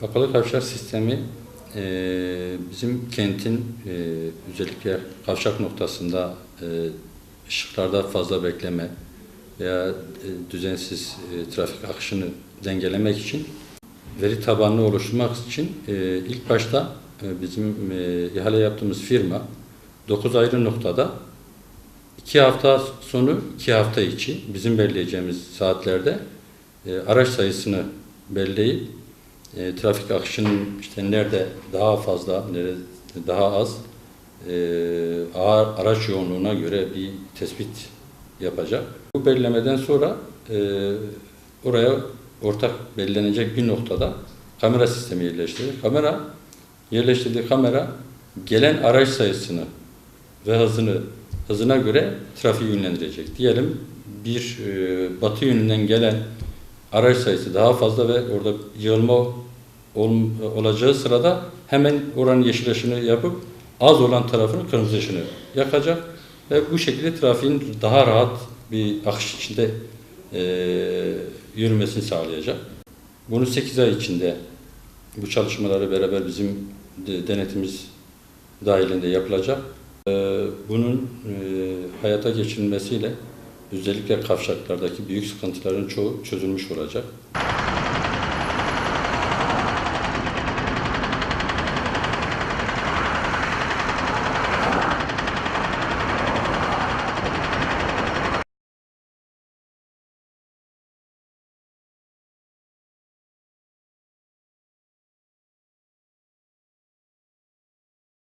Kapalı kavşak sistemi e, bizim kentin e, özellikle kavşak noktasında e, ışıklarda fazla bekleme veya e, düzensiz e, trafik akışını dengelemek için veri tabanını oluşturmak için e, ilk başta e, bizim e, ihale yaptığımız firma 9 ayrı noktada 2 hafta sonu 2 hafta içi bizim belirleyeceğimiz saatlerde e, araç sayısını belirleyip e, trafik akışının işte nerede daha fazla, nerede daha az e, ağır araç yoğunluğuna göre bir tespit yapacak. Bu belirlemeden sonra e, oraya ortak belirlenecek bir noktada kamera sistemi yerleştirecek. Kamera yerleştirdiği kamera gelen araç sayısını ve hızını hızına göre trafiği yönlendirecek. Diyelim bir e, batı yönünden gelen araç sayısı daha fazla ve orada yığılma ol- olacağı sırada hemen oranın yeşil ışığını yapıp az olan tarafın kırmızı yakacak ve bu şekilde trafiğin daha rahat bir akış içinde e, yürümesini sağlayacak. Bunu 8 ay içinde bu çalışmaları beraber bizim de- denetimimiz dahilinde yapılacak. Ee, Bunun e, hayata geçirilmesiyle özellikle kavşaklardaki büyük sıkıntıların çoğu çözülmüş olacak.